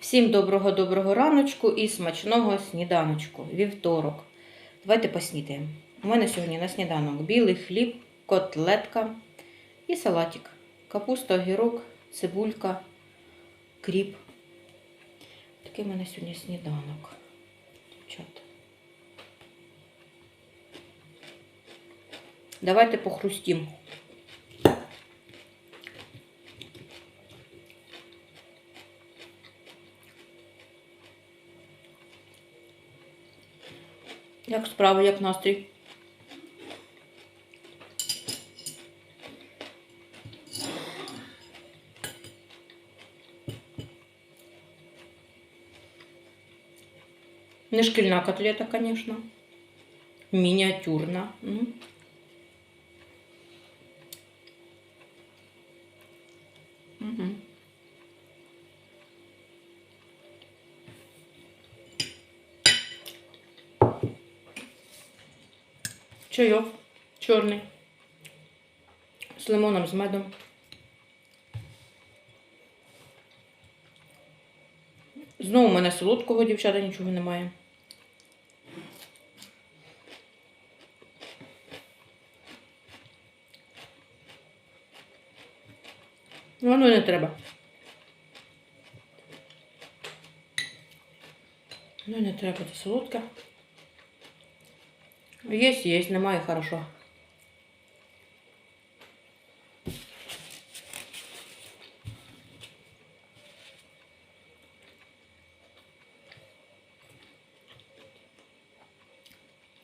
Всім доброго-доброго раночку і смачного сніданочку. Вівторок. Давайте поснідаємо. У мене сьогодні на сніданок білий хліб, котлетка і салатик. Капуста, огірок, цибулька, кріп. Такий у мене сьогодні сніданок. Дівчата. Давайте похрустім. Як справи, як настрій? Не шкільна котлета, конечно. Мініатюрна. М. Чайок чорний. З лимоном, з медом. Знову у мене солодкого, дівчата, нічого немає. Воно не треба. Ну, не треба, це солодке. Есть, есть, немає, хорошо.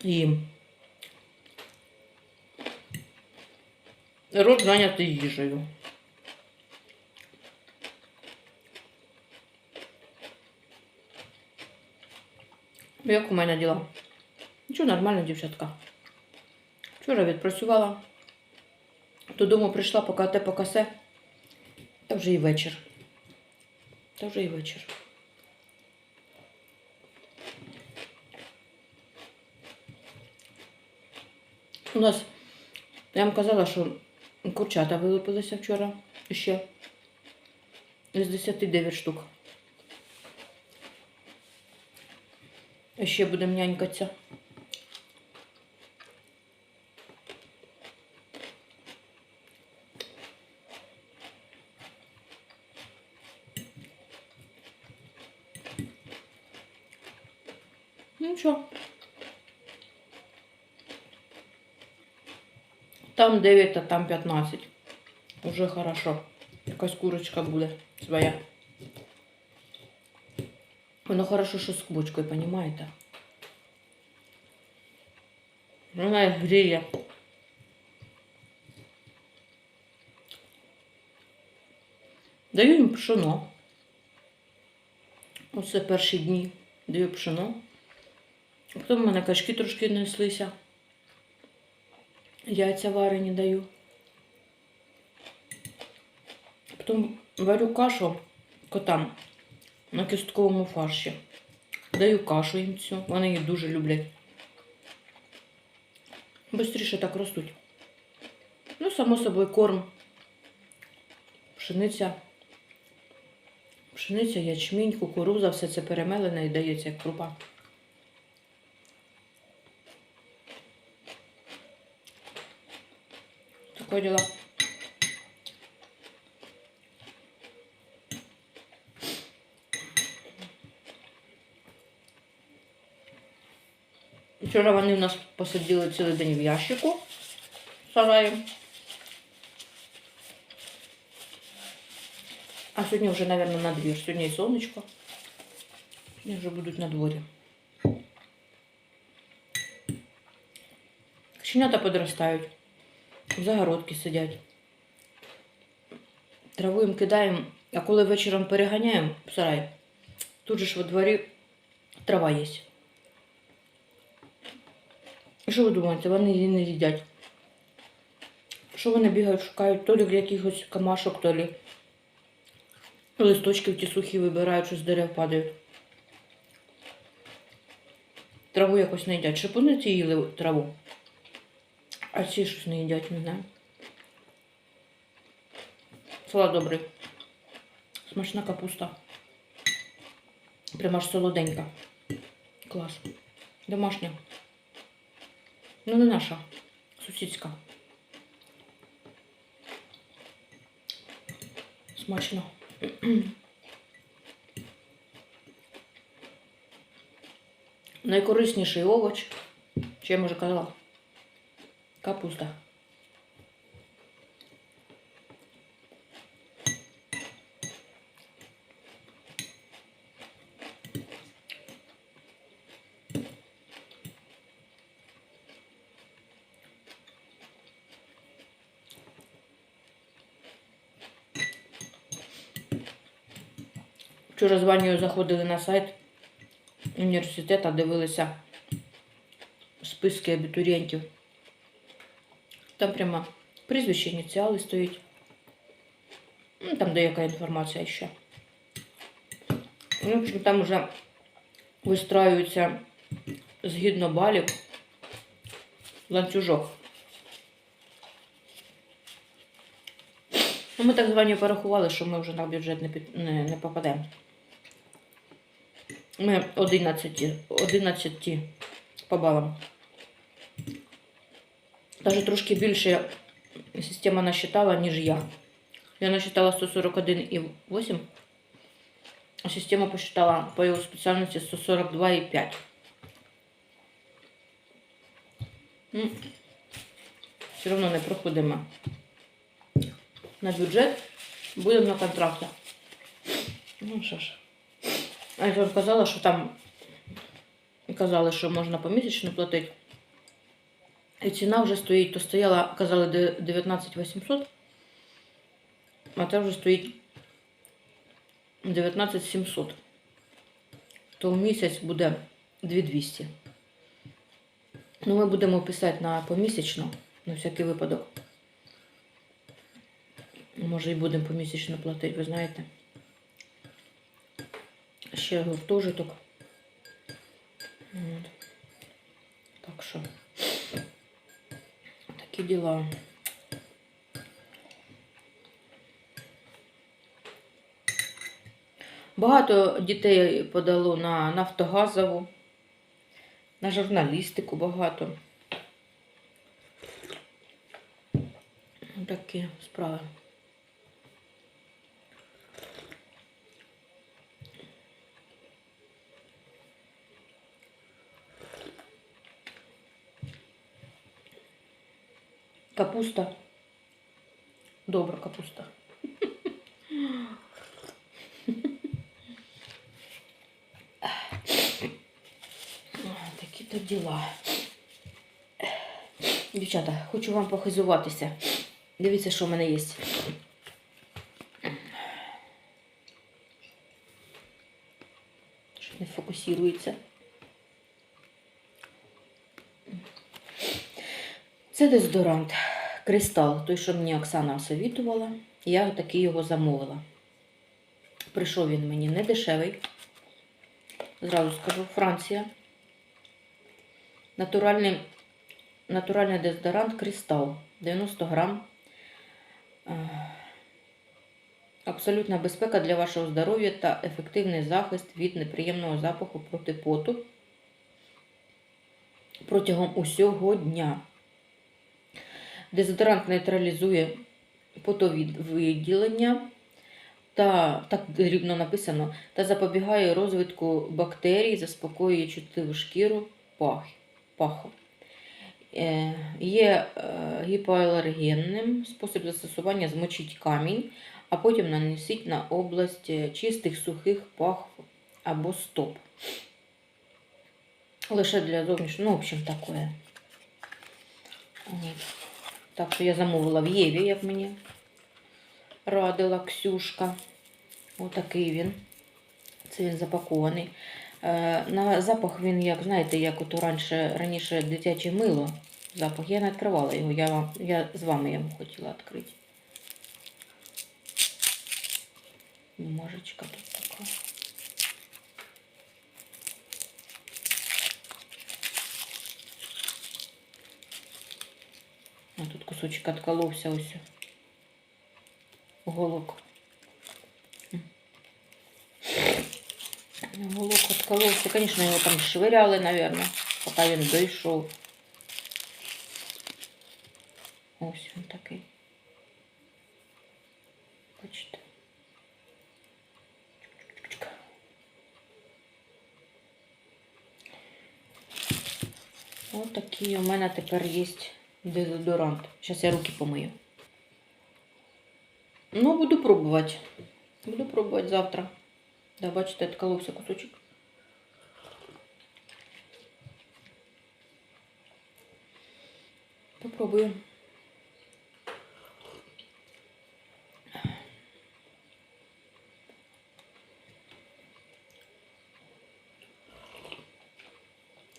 Їм. Рот зайнятий їжею. Як у мене діла? Нічого нормально, дівчатка. Вчора відпрацювала. Додому прийшла, поки те покасе. Та вже і вечір. Та вже і вечір. У нас, я вам казала, що курчата вилупилися вчора ще. З 10 9 штук. Ще будемо нянькатися. Ну що? Там 9, а там 15. Уже хорошо. Якась курочка буде своя. Воно хорошо, що з кубочкою, понімаєте? Вона гріє. Даю їм пшено. Оце перші дні даю пшено. Потім в мене качки трошки неслися. Яйця варені даю. Потім варю кашу котам на кістковому фарші. Даю кашу їм цю. Вони її дуже люблять. Бистріше так ростуть. Ну, само собою, корм. Пшениця. Пшениця, ячмінь, кукуруза, все це перемелене і дається як крупа. Такое дела. Вчора вони в нас посиділи цілий день в ящику в сараї. А сьогодні вже, мабуть, на двір. Сьогодні і сонечко. Сьогодні вже будуть на дворі. Щенята подростають. Загородки сидять. Траву їм кидаємо, а коли вечором переганяємо в сарай, тут же ж во дворі трава є. І Що ви думаєте, вони її не їдять? Що вони бігають, шукають то лі якихось камашок, то лі листочки в ті сухі вибирають, що з дерев падають. Траву якось не їдять. Шипуни їли траву. А ці щось не їдять, не знаю. Салат добрий. Смачна капуста. Прямо аж солоденька. Клас. Домашня. Ну, не наша. Сусідська. Смачно. Найкорисніший овоч, що я вже казала, капуста. Вчора з Ванією заходили на сайт університету, дивилися списки абітурієнтів. Там прямо прізвище, ініціали стоїть. Ну, там деяка інформація ще. Ну, в общем, там вже вистраюється згідно балів ланцюжок. Ну, ми так з Ванею порахували, що ми вже на бюджет не, під... не, не попадемо. Ми 11, 11 по балам. Даже трошки більше система насчитала, ніж я. Я насчитала 141,8, а система посчитала по його спеціальності 142,5. Ну, Все одно не проходимо на бюджет, будемо на контрактах. Ну що ж. А я вам казала, що там казали, що можна помісячно платити. І ціна вже стоїть, то стояла, казали, де 19 800, а це вже стоїть 19 700. То в місяць буде 2200. Ну, ми будемо писати на помісячно, на всякий випадок. Може і будемо помісячно платити, ви знаєте. Ще гуртожиток. От. Діла. Багато дітей подало на нафтогазову, на журналістику багато. Такі справи. Капуста. Добра капуста. Такі то діла. Дівчата, хочу вам похизуватися. Дивіться, що в мене є. Що не фокусується. Це дезодорант. Кристал, той, що мені Оксана осовітувала. Я такий його замовила. Прийшов він мені не дешевий. Зразу скажу, Франція. Натуральний, натуральний дезодорант Кристал. 90 грам. Е, Абсолютна безпека для вашого здоров'я та ефективний захист від неприємного запаху проти поту протягом усього дня. Дезодорант нейтралізує потовідділення та так дрібно написано, та запобігає розвитку бактерій, заспокоює чутливу шкіру пах, паху. Е, є е, гіпоалергенним спосіб застосування змочіть камінь, а потім нанесіть на область чистих сухих пах або стоп. Лише для зовнішнього, ну, в общем, таке. От. Так що я замовила в Єві, як мені радила Ксюшка. Отакий він. Це він запакований. Е, на запах він, як, знаєте, як от раніше, раніше дитяче мило. Запах. Я не відкривала його, я, вам, я з вами його хотіла відкрити. Бумажечка тут така. Кусочек отколовся ось. Голок. Голок отколовся. Звісно, його там швиряли, мабуть, поки він дійшов. Ось він такий. Бачите. Ось такий у мене тепер є дезодорант. Зараз я руки помию. Ну, буду пробувати. Буду пробувати завтра. Да, бачите, отколовся кусочок. Попробую.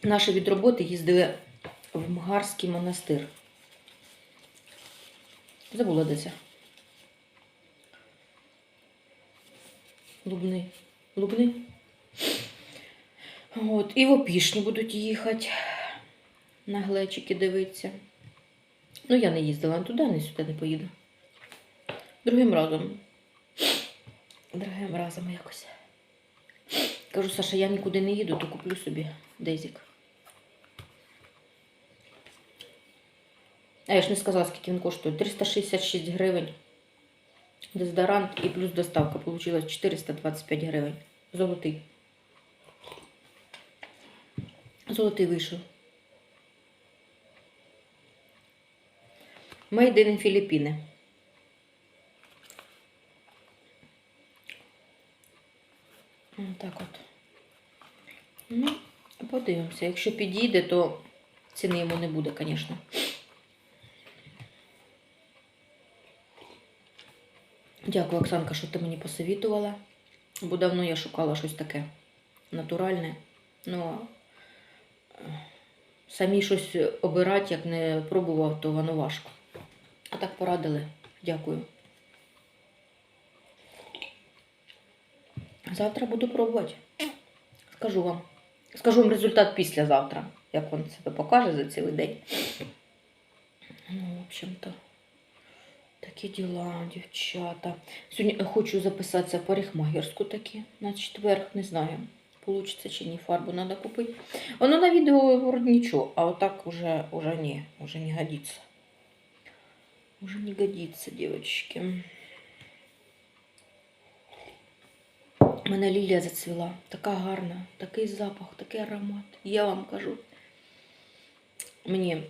Наші від роботи їздили в Мгарський монастир. Забула де це. Лубни. Лубни. От. І в опішні будуть їхати. На глечики дивитися. Ну, я не їздила ні туди, ні сюди не поїду. Другим разом. Другим разом якось. Кажу, Саша, я нікуди не їду, то куплю собі дезік. А я ж не сказала, скільки він коштує. 366 гривень. Дезодорант і плюс доставка. Получилось 425 гривень. Золотий. Золотий вийшов. Made in Філіппіни. Так от. Ну, подивимося. Якщо підійде, то ціни йому не буде, звісно. Дякую, Оксанка, що ти мені посовітувала. Бо давно я шукала щось таке натуральне. Ну, е, самі щось обирати, як не пробував, то воно важко. А так порадили. Дякую. Завтра буду пробувати. Скажу вам. Скажу вам результат післязавтра, як він себе покаже за цілий день. Ну, в общем-то. Такі діла, дівчата. Сьогодні хочу записатися в парикмахерську таки на четвер. Не знаю, получиться чи ні, фарбу треба купити. Воно на відео вроде нічого, а отак уже, уже ні, уже не годиться. Уже не годится, девочки. У мене лілія зацвіла. Така гарна, такий запах, такий аромат. Я вам кажу. Мені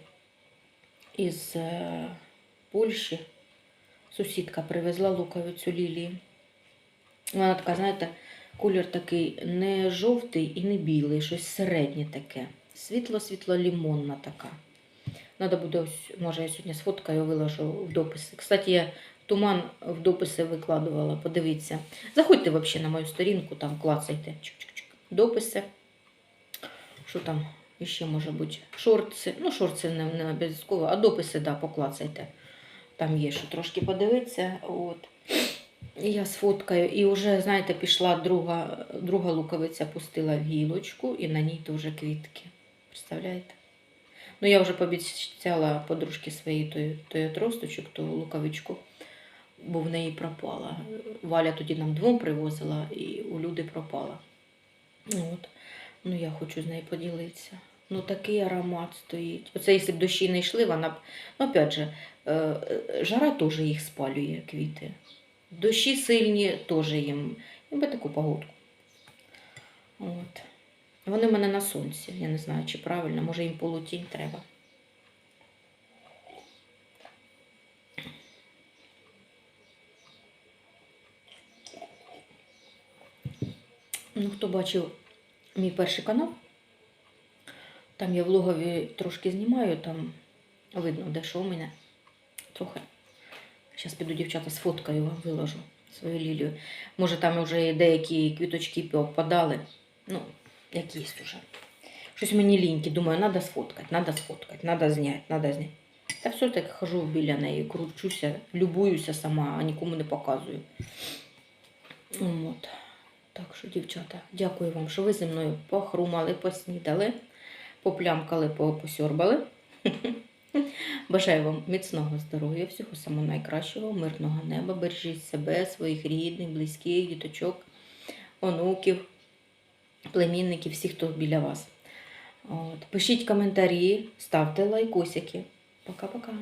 із е, Польщі сусідка привезла луковицю лілії. Вона така, знаєте, колір такий не жовтий і не білий, щось середнє таке. Світло-світло-лімонна така. Надо буде, ось, може, я сьогодні сфоткаю, виложу в дописи. Кстати, я туман в дописи викладувала, подивіться. Заходьте взагалі на мою сторінку, там клацайте. Чик-чик-чик. Дописи. Що там ще може бути? Шорти. Ну, шорти не, не обов'язково, а дописи, да, поклацайте. Там є, що трошки подивитися. От. Я сфоткаю. І вже, знаєте, пішла друга, друга луковиця, пустила в гілочку, і на ній теж квітки. Представляєте? Ну, я вже пообіцяла подружці своїй той, той отросточок, ту луковичку, бо в неї пропала. Валя тоді нам двом привозила, і у люди пропала. Ну, От. Ну, я хочу з нею поділитися. Ну, такий аромат стоїть. Оце, якщо б дощі не йшли, вона б. Ну, опять же, е, е, жара теж їх спалює, квіти. Дощі сильні теж їм. І би таку погодку. От. Вони в мене на сонці. Я не знаю, чи правильно, може їм полутінь треба. Ну, хто бачив мій перший канал, там я в логові трошки знімаю, там видно, де що у мене. Трохи. Зараз піду, дівчата, сфоткаю вам, виложу свою лілію. Може, там вже деякі квіточки попадали. Ну, якісь уже. Щось мені ліньки. Думаю, треба сфоткати, треба сфоткати, треба зняти, треба зняти. Та все так хожу біля неї, кручуся, любуюся сама, а нікому не показую. От. Так що, дівчата, дякую вам, що ви зі мною похрумали, поснідали, поплямкали, посьорбали. Бажаю вам міцного здоров'я, всього самого найкращого, мирного неба. Бережіть себе, своїх рідних, близьких, діточок, онуків. племінників, всіх, хто біля вас. От. Пишіть коментарі, ставте лайкосики. Пока-пока.